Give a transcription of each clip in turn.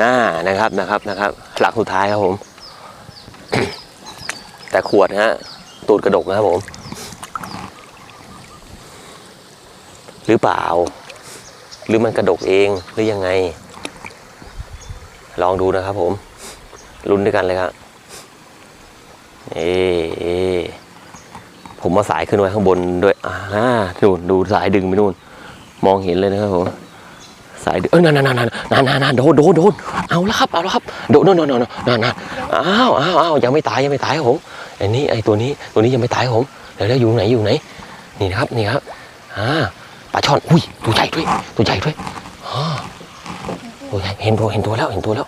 อ่านะครับนะครับนะครับ หลักสุดท้ายครับผม แต่ขวดนะฮะตูดกระดกนะครับผม หรือเปล่า หรือมันกระดกเองหรือยังไง ลองดูนะครับผมลุ้นด้วยกันเลยครับเอเอผมมาสายขึ้นไว้ข้างบนด้วยอ่าดูดูสายดึงไปนู่น มองเห็นเลยนะครับผม สายดึงเอ้ยนั่นนั่นนั่นนั่นนั่นนั่นนั่นโดนโดนโดนเอาแล้วครับเอาแล้วครับโดนโดนโดนโดนนั่นนั่นอ้าวอ้าวอ้าวยังไม่ตายยังไม่ตายผมไอ้นี่ไอ้ตัวนี้ตัวนี้ยังไม่ตายผมเดี๋ยวแล้วอยู่ไหนอยู่ไหนนี่นะครับนี่ครับอ่าปลาช่อนอุ้ยตัวใหญ่ด้วยตัวใหญ่ด้วยอ๋อตัวใหญ่เห็นตัวเห็นตัวแล้วเห็นตัวแล้ว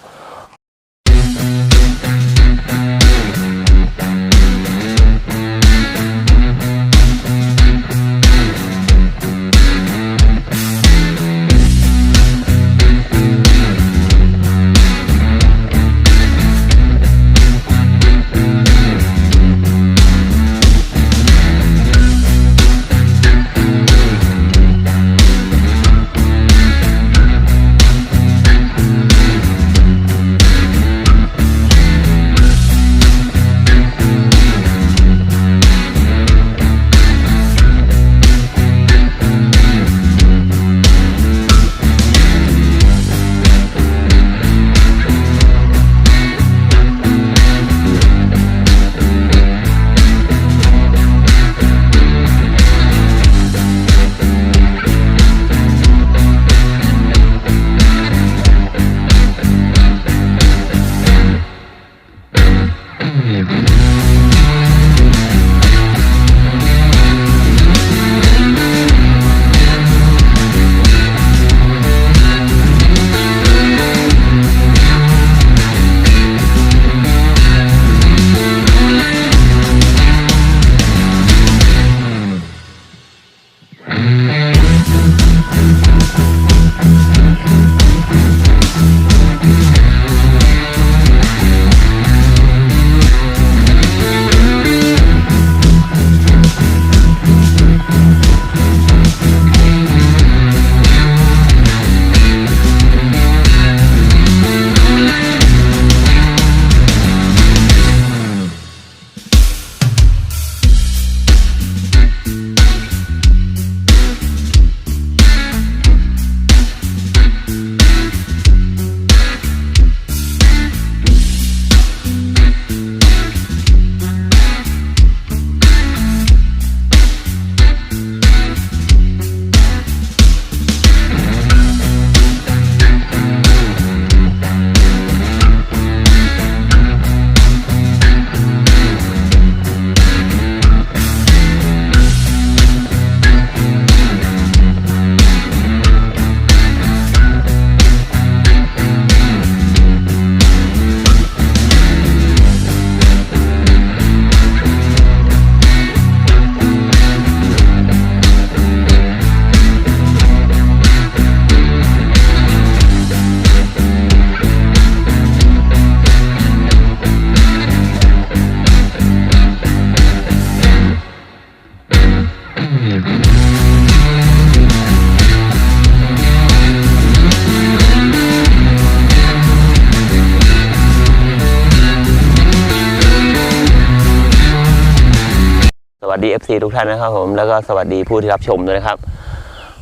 วัสดี FC ทุกท่านนะครับผมแล้วก็สวัสดีผู้ที่รับชมด้วยนะครับ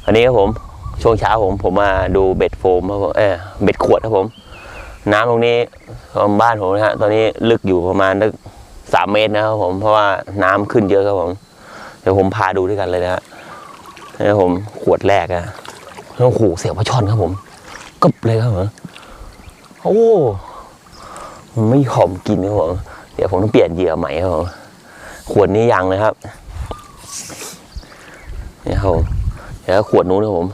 อันนี้ครับผมช่วงเช้าผมผมมาดูเบ็ดโฟมครับผมเออเบ็ดขวดครับผม น้ำตรงนี้ของบ้านผมนะฮะตอนนี้ลึกอยู่ประมาณนึกสามเมตรนะครับผมเพราะว่าน้ำขึ้นเยอะครับผม เดี๋ยวผมพาดูด้วยกันเลยนะฮะนี่ครับผมขวดแรกอะโอ้โหเสียวปลาช่อนครับผมกึบเลยครับผมโอ้ไม่หอมกินครับผมเดี๋ยวผมต้องเปลี่ยนเหยื่อใหม่ครับผม ขวดนี้ยังนะครับเนี่ยครับผมแล้วขวดนู้นครับผม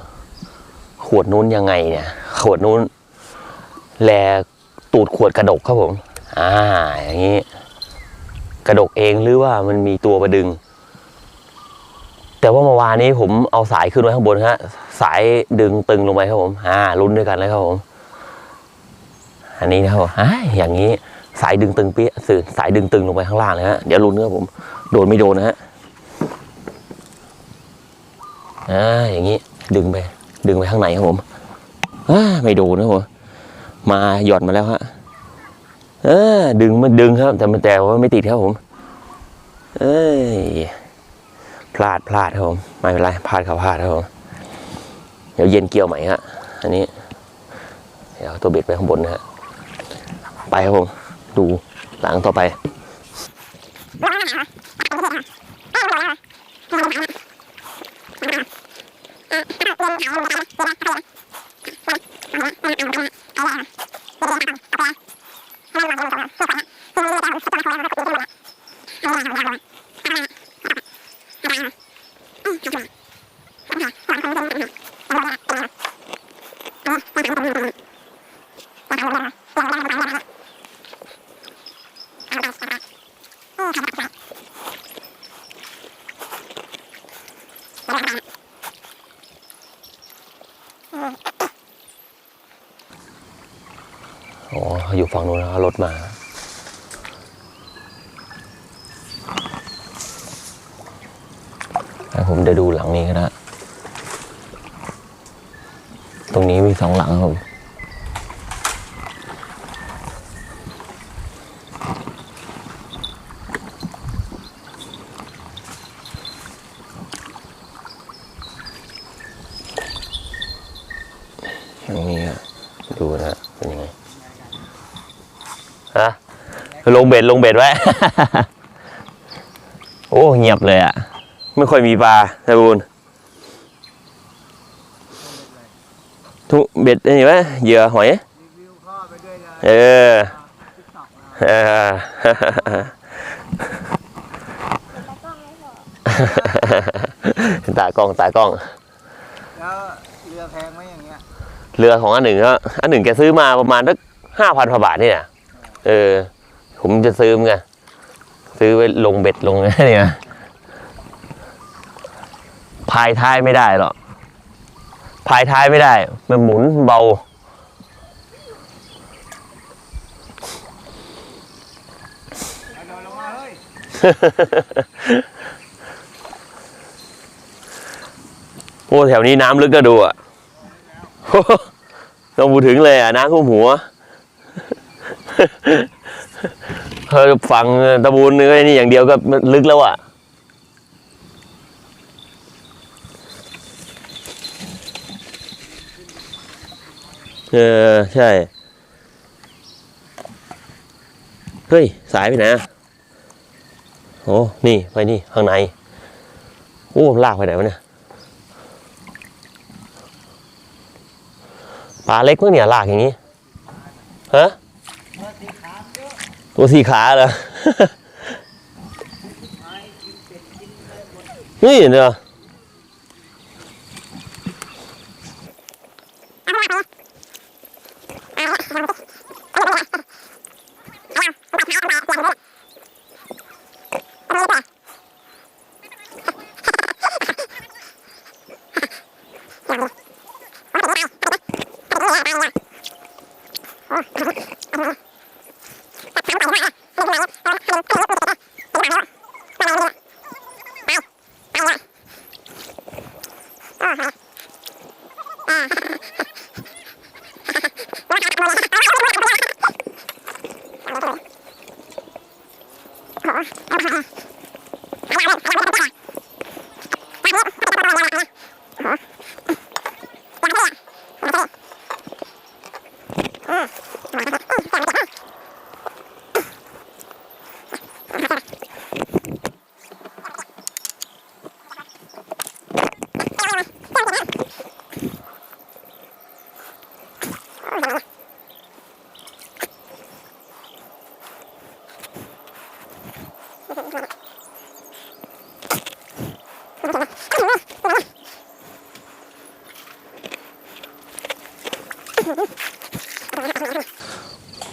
ขวดนู้นยังไงเนี่ย ขวดนู้น แลตูดขวดกระดกครับผม อ่า อย่างนี้ กระดกเองหรือว่ามันมีตัวมาดึง แต่ว่าเมื่อวานนี้ผมเอาสายขึ้นไว้ข้างบนฮะ สายดึงตึงลงไปครับผม อ่าลุ้นด้วยกันเลยครับผม อันนี้นะครับอ่าอย่างนี้ สายดึงตึงเปี้ยสื่อสายดึงตึงลงไปข้างล่างเลยฮะเดี๋ยวลุ้นนะครับผม โดนไม่โดนนะฮะอ่าอย่างนี้ดึงไป ดึงไปข้างในครับผมอ่าไม่โดนนะผมมาหย่อนมาแล้วฮะเออดึงมันดึงครับ แต่มันแต่ว่าไม่ติดครับผม เอ้ยพลาดพลาดครับผมไม่เป็นไรพลาดเขาพลาดครับผมเดี๋ยวเย็นเกี่ยวใหม่ฮะอันนี้ เดี๋ยวตัวเบ็ดไปข้างบนนะฮะไปครับผม ดูหลังต่อไปอ๋อ อยู่ฝั่งนู้นนะครับรถมา ผมจะดูหลังนี้ก็ได้ตรงนี้มีสองหลังครับผม หลังนี้อะดูนะ เป็นยังไง ฮะ ล งเบ็ดลงเบ็ดไว้ โอ้ เงียบเลยอะ ไม่ค่อยมีปลาตะบูนทุกเบ็ดนี่ไหมเหยื่อหอยรีวิวพ่อไปด้วยเลยเออติ๊กต็อกนะเออตากล้องตากล้อง แล้วเรือแพงไหมอย่างเงี้ย เรือของอันหนึ่งก็อันหนึ่งแกซื้อมาประมาณสักห้าพันกว่าบาทนี่นะเออ ผมจะซื้อมั้งไงซื้อไว้ลงเบ็ดลงเนี่ยพายท้ายไม่ได้หรอกพายท้ายไม่ได้ มันหมุนเบา โอ้แถวนี้น้ำลึกก็ดูอะต้องพูถึงเลยอะ น้ำท่วมหัว ธอฟังตะบูนเนื้อนี่อย่างเดียวก็ลึกแล้วอะเออใช่ เฮ้ย สายไปไหนอะโอ้นี่ ไปนี่ ข้างใน โอ้ ลากไปไหนวะเนี่ยปลาเล็กมั้งเนี่ย ลากอย่างนี้ฮะ เมื่อตีขาเยอะ ตัวสี่ขาเหรอ นี่เนาะ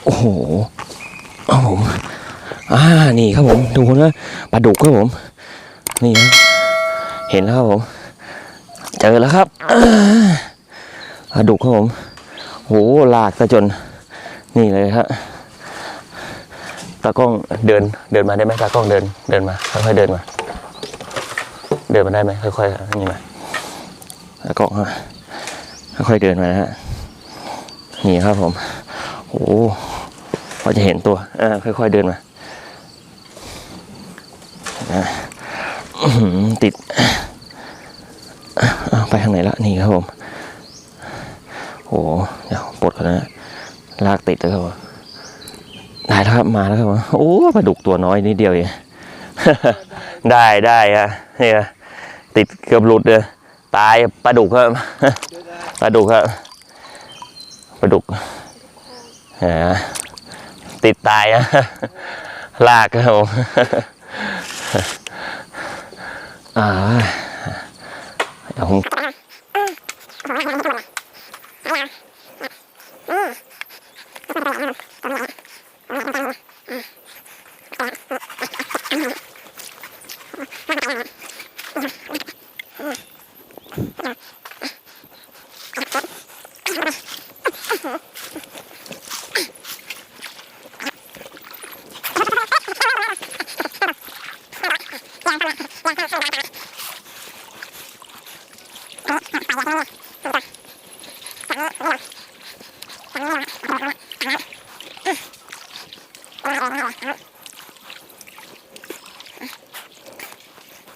อ้โหเอาผม อ่า นี่ครับผม ดูนะปลา ดุกครับผม นี่นะเห็นแล้วครับผม เจอแล้วครับปลาดุกครับผมโหลากซะจน นี่เลยครับตากล้องเดินเดินมาได้ไหมตากล้องเดินเดินมาค่อยๆเดินมา เดินมาได้ไหมค่อยๆนี่มาตากล้องฮะค่อยๆเดินมานะฮะนี่ครับผมโอ้พอจะเห็นตัวอ่าค่อยๆเดินมา ติดไปทางไหนละนี่ครับผมโอ้เดี๋ยวปลดก่อนนะลากติดแล้วครับผมได้แล้วครับมาแล้วครับผมโอ้ปลาดุกตัวน้อยนิดเดียวเองได้ได้อะเนี่ยติดเกือบหลุดเลยตายปลาดุกครับปลาดุกครับปลาดุกฮะติดตายนะลากครับผม อ่าเ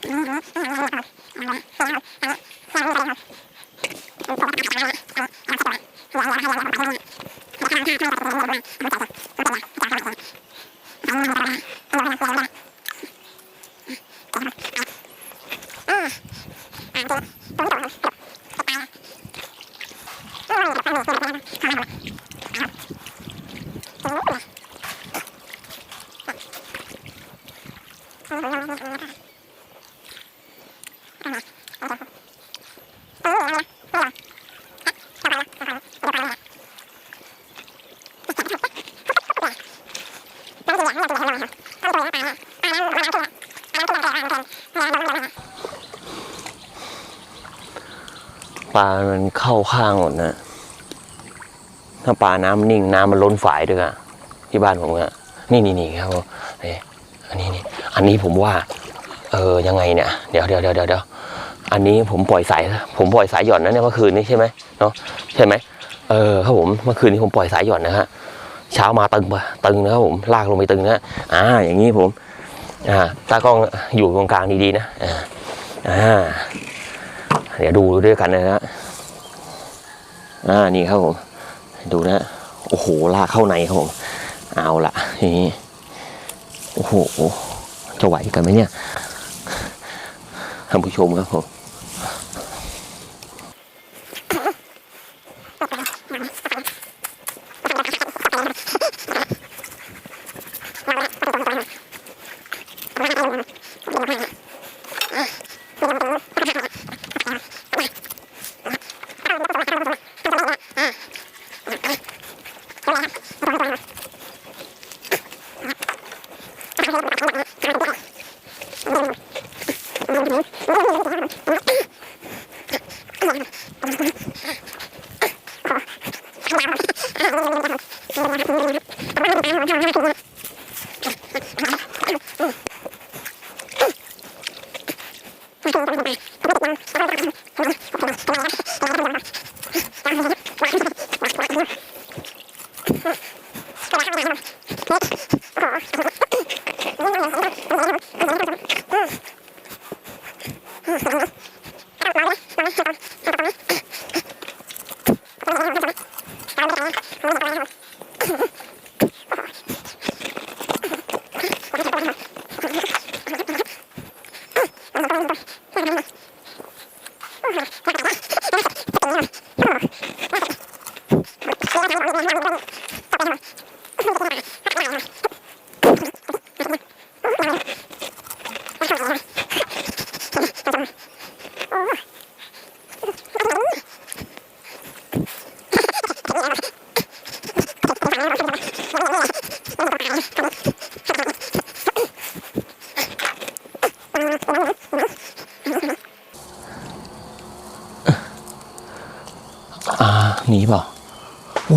ดี๋ยวผม ปลามันเข้าข้างหมดนะ ถ้าปลาน้ำนิ่งน้ำมันล้นฝายด้วยอะที่บ้านผมอะนี่นี่นี่ครับนี่อันนี้นี่ อันนี้ผมว่า เออยังไงเนี่ยเดี๋ยวเดี๋ยวเดี๋ยวเดี๋ยวเดี๋ยวอันนี้ผมปล่อยสาย ผมปล่อยสายหย่อนนะเนี่ยเมื่อคืนนี้ใช่ไหมเนาะใช่ไหมเออครับผมเมื่อคืนนี้ผมปล่อยสายหย่อนนะฮะ เช้ามาตึงปะตึงนะครับผมลากลงไปตึงนะอ่าอย่างนี้ผมอ่าตากล้องอยู่ตรงกลางดีๆนะอ่าอ่าเดี๋ยวดูด้วยกันนะฮะอ่านี่ครับผมดูนะโอ้โหลากเข้าในครับผมเอาละนี้โอ้โหจะไหวกันไหมเนี่ยท่านผู้ชมครับผม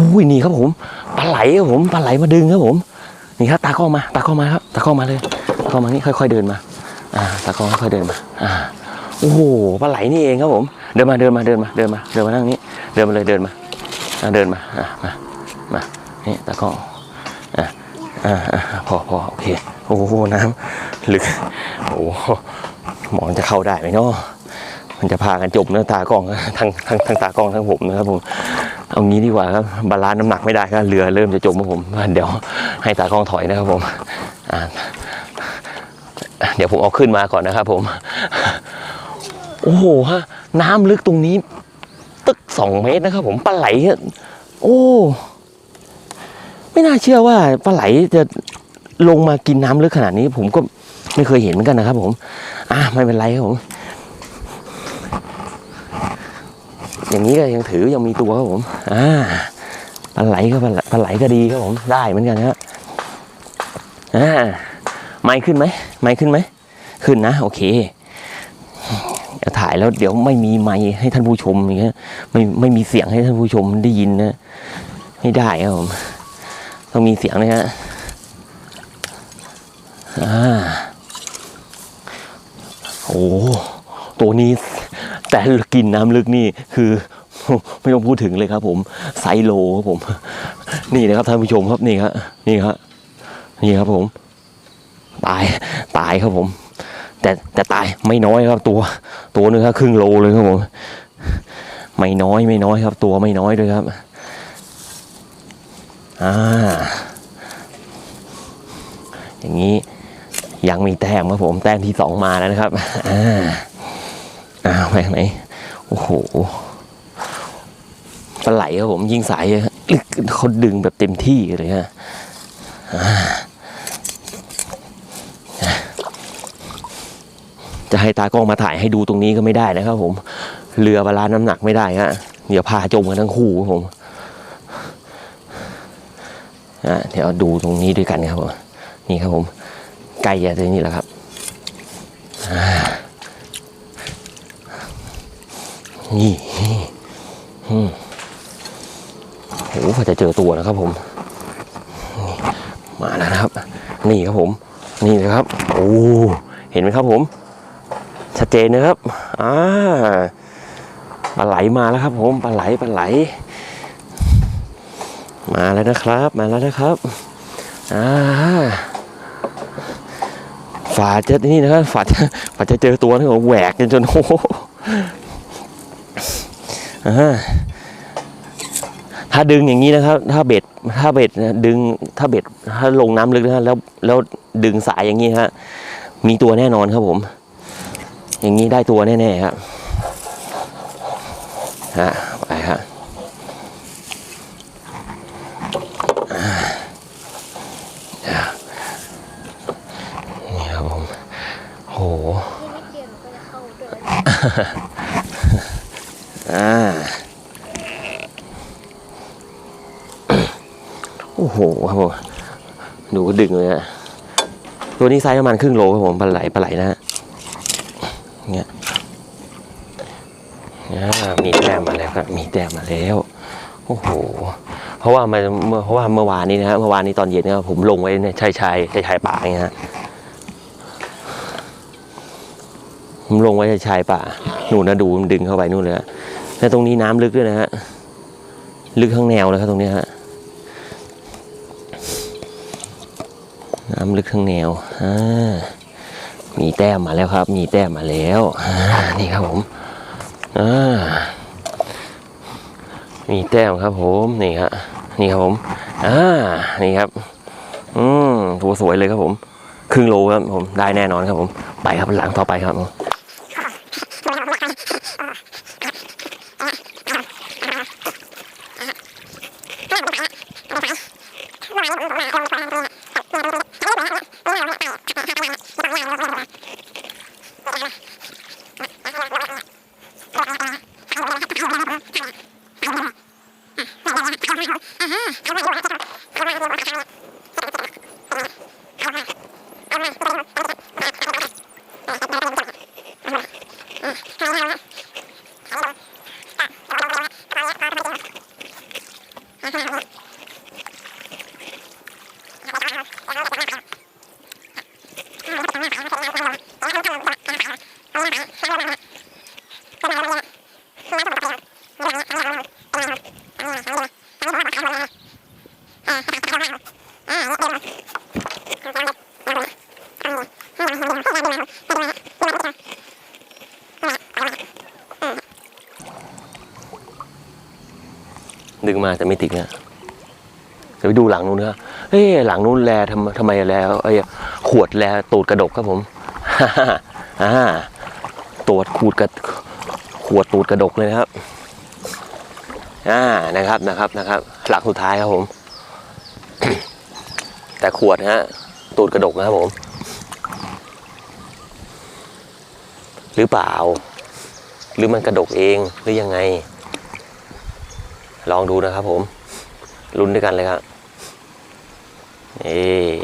อุ้ยนี่ครับผมปลาไหลครับผมปลาไหลมาดึงครับผม นี่ครับตากล้องมา ตากล้องมาครับตากล้องมาเลยตากล้องมานี่ค่อยๆเดินมา อ่าตากล้องค่อยๆเดินมา อ่าโอ้โหปลาไหลนี่เองครับผม เดินมาเดินมาเดินมาเดินมาเดินมานั่งนี้ เดินมาเลยเดินมาอ่าเดินมาอ่ามามานี่ตากล้องอะอ่าอ่าพอพอโอเคโอ้โหน้ำลึกโอ้โหมองจะเข้าได้ไหมเนาะมันจะพากันจมเนื้อตากล้องทั้งทั้งทั้งตากล้องทั้งผมนะครับผม เอางี้ดีกว่าครับบาลานซ์น้ำหนักไม่ได้ครับเรือเริ่มจะจมครับผมเดี๋ยวให้ตากล้องถอยนะครับผมเดี๋ยวผมเอาขึ้นมาก่อนนะครับผม โอ้โหฮะน้ำลึกตรงนี้ ตึกสองเมตรนะครับผมปลาไหลโอ้ ไม่น่าเชื่อว่าปลาไหลจะลงมากินน้ำลึกขนาดนี้ ผมก็ไม่เคยเห็นเหมือนกันนะครับผม อะไม่เป็นไรครับผม อย่างนี้ก็ยังถือยังมีตัวครับผมอ่าปลาไหลก็ปลาไหลก็ดีครับผมได้เหมือนกันครับอ่าไม่ขึ้นไหมไม่ขึ้นไหมขึ้นนะ โอเคเดี๋ยวถ่ายแล้วเดี๋ยวไม่มีไมค์ให้ท่านผู้ชมอย่างเงี้ยไม่ไม่มีเสียงให้ท่านผู้ชมได้ยินนะไม่ได้ครับผมต้องมีเสียงนะฮะอ่าโอ้ตัวนี้ แต่กินน้ำลึกนี่คือไม่ต้องพูดถึงเลยครับ ผมไซโลครับผม นี่นะครับท่านผู้ชมครับนี่ครับนี่ครับนี่ครับผม ตายตายครับผม แต่แต่ตายไม่น้อยครับตัว ตัวนึงครับครึ่งโลเลยครับผมไม่น้อยไม่น้อยครับ ตัวไม่น้อยด้วยครับอ่าอย่างนี้ยังมีแต้มครับผม แต้มที่สองมาแล้วนะครับอ่า อ่าไปไหน โอ้โหปลาไหลครับผมยิงสายเขาดึงแบบเต็มที่เลยฮะจะให้ตากล้องมาถ่ายให้ดูตรงนี้ก็ไม่ได้นะครับผม เรือบาลานน้ำหนักไม่ได้ฮะเดี๋ยวพาจมกันทั้งคู่ครับผมเดี๋ยวดูตรงนี้ด้วยกันครับผมนี่ครับผมใกล้จะถึงนี่แหล้วครับอ่า นี่อืมโหพอจะเจอตัวนะครับผม มาแล้วนะครับ นี่ครับผม นี่เลยครับ โอ้เห็นไหมครับผม ชัดเจนนะครับอ่าปลาไหลมาแล้วครับ ผมปลาไหลปลาไหล มาแล้วนะครับ มาแล้วนะครับอ่าฝาจะนี่นะครับฝาจะฝาจะเจอตัวนี่ผมแหวกจนจนโอ้โหอ่า ถ้าดึงอย่างนี้นะครับ ถ้าเบ็ดถ้าเบ็ดนะดึงถ้าเบ็ดถ้าลงน้ำลึกนะฮะแล้วแล้วดึงสายอย่างนี้ฮะมีตัวแน่นอนครับผม อย่างนี้ได้ตัวแน่ๆครับฮะไปครับอ่านี่ครับผมโหนิดเดียวหนูก็จะเข้าด้วยอ่า โอ้โหครับผมดูก็ดึงเลยฮะตัวนี้ไซส์ประมาณครึ่งโลครับผมปลาไหลปลาไหลนะฮะเนี่ยมีแต้มมาแล้วครับมีแต้มมาแล้วโอ้โหเพราะว่ามันเพราะว่าเมื่อวานนี้นะฮะเมื่อวานนี้ตอนเย็นเนี่ยผมลงไว้ในชายชายชายชายป่าอย่างเงี้ยฮะผมลงไว้ชายชายป่าหนูนะดูมันดึงเข้าไปนู่นเลยฮะแล้วตรงนี้น้ำลึกด้วยนะฮะลึกข้างแนวเลยครับตรงนี้ฮะ น้ำลึกข้างแนวอ่ามีแต้มมาแล้วครับ มีแต้มมาแล้วอ่านี่ครับผมอ่ามีแต้มครับผมนี่ครับนี่ครับผมอ่านี่ครับ อืมตัวสวยเลยครับผม ครึ่งโลครับผมได้แน่นอนครับผม ไปครับหลังต่อไปครับ มาแต่ไม่ติดนะเดี๋ยวไปดูหลังนู้นนะเฮ้ยหลังนู้นแลทำทำไมแลไอ้ขวดแลตูดกระดกครับผมอ่าตรวจขูดกระขวดตูดกระดกเลยนะครับอ่านะครับนะครับนะครับ หลักสุดท้ายครับผม แต่ขวดนะฮะตูดกระดกนะครับผม หรือเปล่า หรือมันกระดกเองหรือยังไง ลองดูนะครับผมลุ้นด้วยกันเลยครับเอ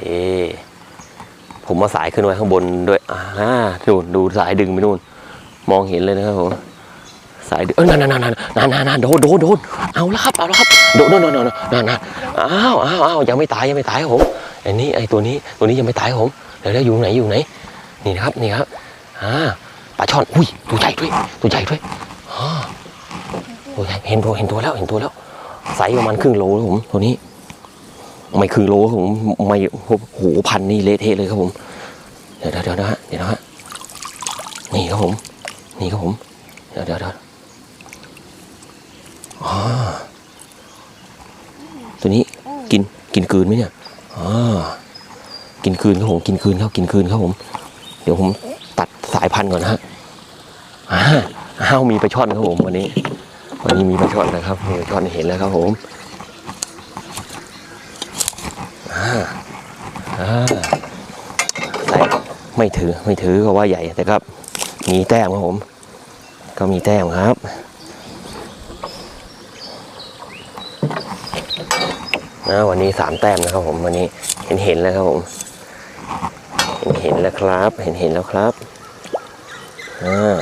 เอผมมาสายขึ้นไว้ข้างบนด้วยอ่าดูดูสายดึงไปนู่น มองเห็นเลยนะครับผมสายดึงเออนั่นนั่นนั่นนั่นนั่นนั่นโดนโดนโดนเอาละครับเอาละครับโดนโดนโดนโดนนั่นนั่นอ้าวอ้าวอ้าวยังไม่ตายยังไม่ตายครับผมไอ้นี่ไอ้ตัวนี้ตัวนี้ยังไม่ตายครับผมเดี๋ยวอยู่ไหนอยู่ไหนนี่นะครับนี่ครับอ่าปลาช่อนอุ้ยตัวใหญ่ด้วยตัวใหญ่ด้วย ตัวใหญ่เห็นตัวเห็นตัวแล้วเห็นตัวแล้วไซส์ประมาณครึ่งโลครับผมตัวนี้ ไม่ครึ่งโลครับผมไม่โอ้โหพันนี่เละเทะเลยครับผมเดี๋ยวเดี๋ยวเดี๋ยวนะฮะเดี๋ยวนะฮะนี่ครับผม นี่ครับผม เดี๋ยวเดี๋ยวเดี๋ยวอ๋อตัวนี้กินกินกลืนไหมเนี่ยอ๋อกินคืนครับผมกินคืนครับกินคืนครับผม เดี๋ยวผมตัดสายพันธุ์ก่อนนะฮะอ้าวมีปลาช่อนครับผมวันนี้ วันนี้มีปลาช่อนนะครับมีปลาช่อนเห็นแล้วครับผมอ่าอ่าใส่ไม่ถือไม่ถือก็ว่าใหญ่แต่ก็มีแต้มครับผม ก็มีแต้มครับนะวันนี้สามแต้มนะครับผมวันนี้เห็นเห็นแล้วครับผมเห็นเห็นแล้วครับ เห็นเห็นแล้วครับอ่า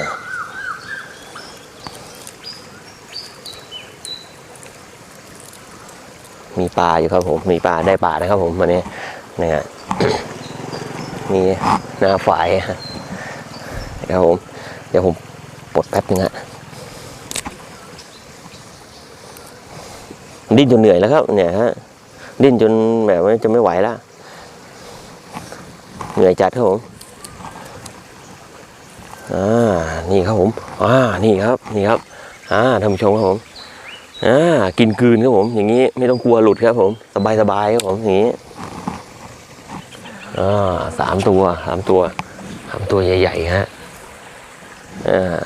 มีปลาอยู่ครับผมมีปลาได้ปลานะครับผมวันนี้นะฮะมีหน้าฝายครับผม เดี๋ยวผมปลดแป๊บนึงฮะดิ้นจนเหนื่อยแล้วครับ เนี่ยฮะดิ้นจนแบบว่าจะไม่ไหวแล้วเหนื่อยจัดครับผมอ่านี่ครับผมอ่านี่ครับ นี่ครับอ่าท่านผู้ชมครับผม อ่ากินกืนครับผม อย่างนี้ไม่ต้องกลัวหลุดครับผม สบายสบายๆครับผมอย่างนี้อ่าสามตัวสามตัวสามตัวใหญ่ๆฮะอ่า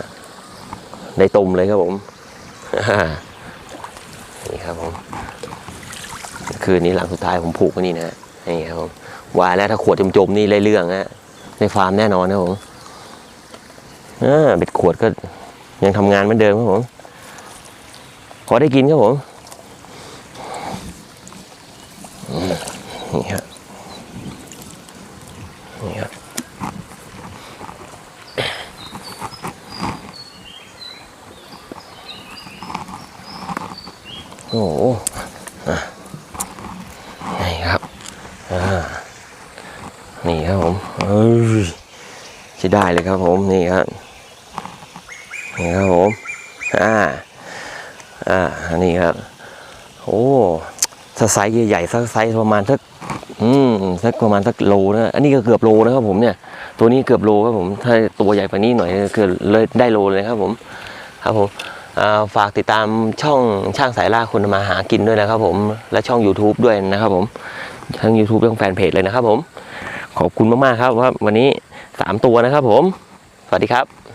ได้ตุ่มเลยครับผมนี่ครับผมคืนนี้หลังสุดท้ายผมผูกไว้นี่นะนี่ครับผมวายแล้วถ้าขวดจมๆนี่ได้เรื่องฮะในฟาร์มแน่นอนครับผมอ่าเบ็ดขวดก็ยังทำงานเหมือนเดิมครับผม พอได้กินครับผมนี่ครับนี่ครับโอ้โหอะนี่ครับอ่านี่ครับผมเอ้ยใช้ได้เลยครับผม นี่ครับนี่ครับผมอ่า นี่ครับ โอ้ถ้าไซส์ใหญ่ๆสักไซส์ประมาณสักอืมสักประมาณสักโลนะอันนี้ก็เกือบโลนะครับผมเนี่ย ตัวนี้เกือบโลครับผม ถ้าตัวใหญ่กว่านี้หน่อยคือเลยได้โลเลยครับผม ครับผมฝากติดตามช่องช่างสายล่าคนมาหากินด้วยนะครับผม และช่อง YouTube ด้วยนะครับผม ทั้ง YouTube ทั้งแฟนเพจเลยนะครับผม ขอบคุณมากๆครับว่าวันนี้ 3 ตัวนะครับผม สวัสดีครับ